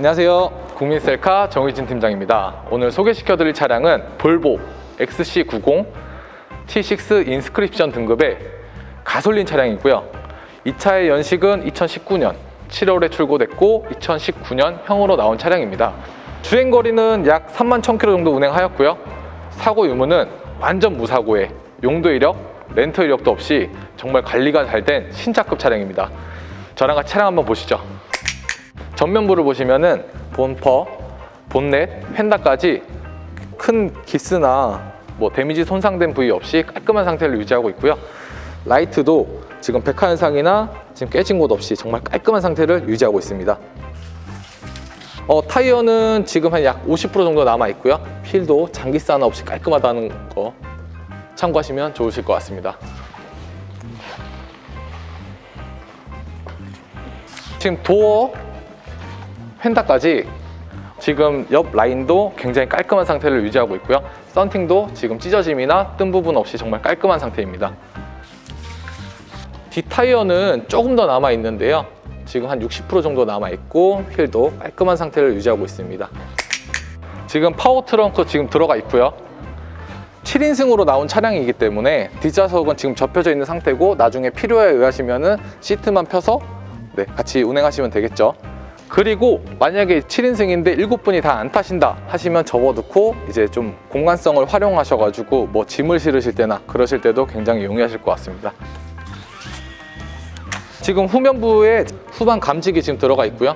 안녕하세요. 국민셀카 정의진 팀장입니다. 오늘 소개시켜드릴 차량은 볼보 XC90 T6 인스크립션 등급의 가솔린 차량이고요. 이 차의 연식은 2019년 7월에 출고됐고 2019년 형으로 나온 차량입니다. 주행 거리는 약 3만 1000km 정도 운행하였고요. 사고 유무는 완전 무사고에 용도 이력, 렌터 이력도 없이 정말 관리가 잘 된 신차급 차량입니다. 저랑 같이 차량 한번 보시죠. 전면부를 보시면은 본퍼, 본넷, 펜다까지 큰 기스나 뭐 데미지 손상된 부위 없이 깔끔한 상태를 유지하고 있고요. 라이트도 지금 백화 현상이나 지금 깨진 곳 없이 정말 깔끔한 상태를 유지하고 있습니다. 어, 타이어는 지금 한 약 50% 정도 남아 있고요. 휠도 장기스 하나 없이 깔끔하다는 거 참고하시면 좋으실 것 같습니다. 지금 도어 펜다까지 지금 옆 라인도 굉장히 깔끔한 상태를 유지하고 있고요. 썬팅도 지금 찢어짐이나 뜬 부분 없이 정말 깔끔한 상태입니다. 뒷타이어는 조금 더 남아 있는데요. 지금 한 60% 정도 남아 있고 휠도 깔끔한 상태를 유지하고 있습니다. 지금 파워 트렁크 지금 들어가 있고요. 7인승으로 나온 차량이기 때문에 뒷좌석은 지금 접혀져 있는 상태고 나중에 필요에 의하시면은 시트만 펴서 네, 같이 운행하시면 되겠죠. 그리고 만약에 7인승인데 7분이 다 안 타신다 하시면 접어두고 이제 좀 공간성을 활용하셔가지고 뭐 짐을 실으실 때나 그러실 때도 굉장히 용이하실 것 같습니다. 지금 후면부에 후방 감지기 지금 들어가 있고요.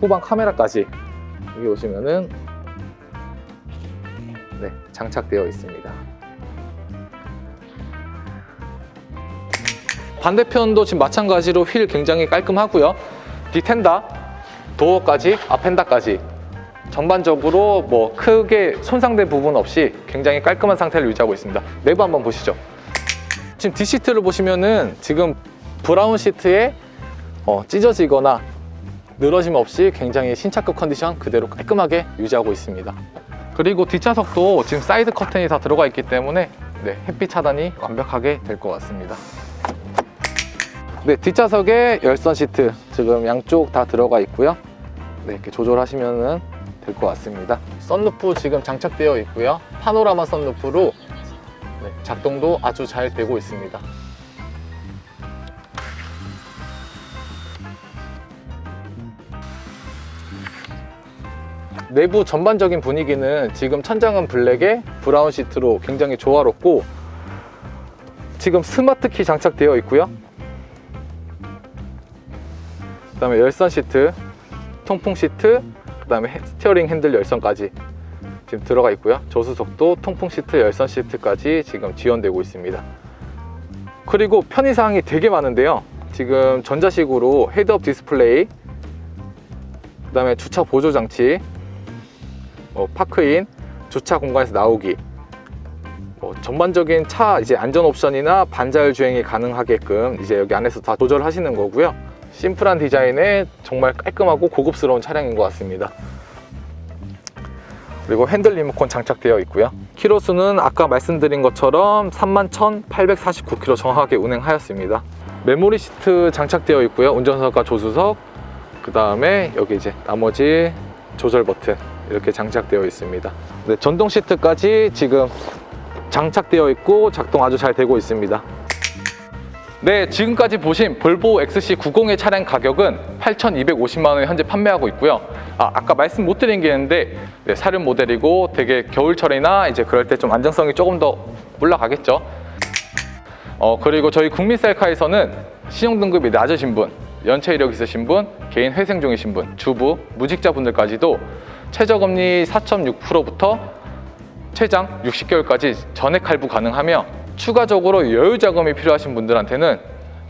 후방 카메라까지 여기 오시면은 네, 장착되어 있습니다. 반대편도 지금 마찬가지로 휠 굉장히 깔끔하고요. 뒤텐다, 도어까지, 앞텐다까지 전반적으로 뭐 크게 손상된 부분 없이 굉장히 깔끔한 상태를 유지하고 있습니다. 내부 한번 보시죠. 지금 뒷시트를 보시면은 지금 브라운 시트에 어, 찢어지거나 늘어짐 없이 굉장히 신차급 컨디션 그대로 깔끔하게 유지하고 있습니다. 그리고 뒷좌석도 지금 사이드 커튼이 다 들어가 있기 때문에 네, 햇빛 차단이 완벽하게 될 것 같습니다. 네, 뒷좌석에 열선 시트 지금 양쪽 다 들어가 있고요. 네, 이렇게 조절하시면 될 것 같습니다. 썬루프 지금 장착되어 있고요. 파노라마 썬루프로 네, 작동도 아주 잘 되고 있습니다. 내부 전반적인 분위기는 지금 천장은 블랙에 브라운 시트로 굉장히 조화롭고 지금 스마트 키 장착되어 있고요. 그 다음에 열선 시트, 통풍 시트, 그 다음에 스티어링 핸들 열선까지 지금 들어가 있고요. 조수석도 통풍 시트, 열선 시트까지 지금 지원되고 있습니다. 그리고 편의 사항이 되게 많은데요. 지금 전자식으로 헤드업 디스플레이, 그 다음에 주차 보조 장치, 뭐 파크인, 주차 공간에서 나오기, 뭐 전반적인 차 이제 안전 옵션이나 반자율 주행이 가능하게끔 이제 여기 안에서 다 조절하시는 거고요. 심플한 디자인에 정말 깔끔하고 고급스러운 차량인 것 같습니다. 그리고 핸들 리모컨 장착되어 있고요. 키로수는 아까 말씀드린 것처럼 31,849km 정확하게 운행하였습니다. 메모리 시트 장착되어 있고요. 운전석과 조수석, 그 다음에 여기 이제 나머지 조절 버튼 이렇게 장착되어 있습니다. 네, 전동 시트까지 지금 장착되어 있고 작동 아주 잘 되고 있습니다. 네, 지금까지 보신 볼보 XC90의 차량 가격은 8,250만 원에 현재 판매하고 있고요. 아, 아까 말씀 못 드린 게 있는데 네, 사륜 모델이고 되게 겨울철이나 이제 그럴 때 좀 안정성이 조금 더 올라가겠죠. 어, 그리고 저희 국민셀카에서는 신용 등급이 낮으신 분, 연체 이력 있으신 분, 개인 회생 중이신 분, 주부, 무직자분들까지도 최저금리 4.6%부터 최장 60개월까지 전액 할부 가능하며 추가적으로 여유 자금이 필요하신 분들한테는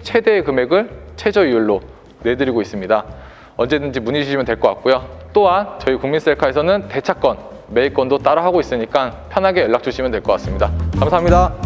최대 금액을 최저 이율로 내드리고 있습니다. 언제든지 문의 주시면 될 것 같고요. 또한 저희 국민셀카에서는 대차건, 매입건도 따로 하고 있으니까 편하게 연락 주시면 될 것 같습니다. 감사합니다.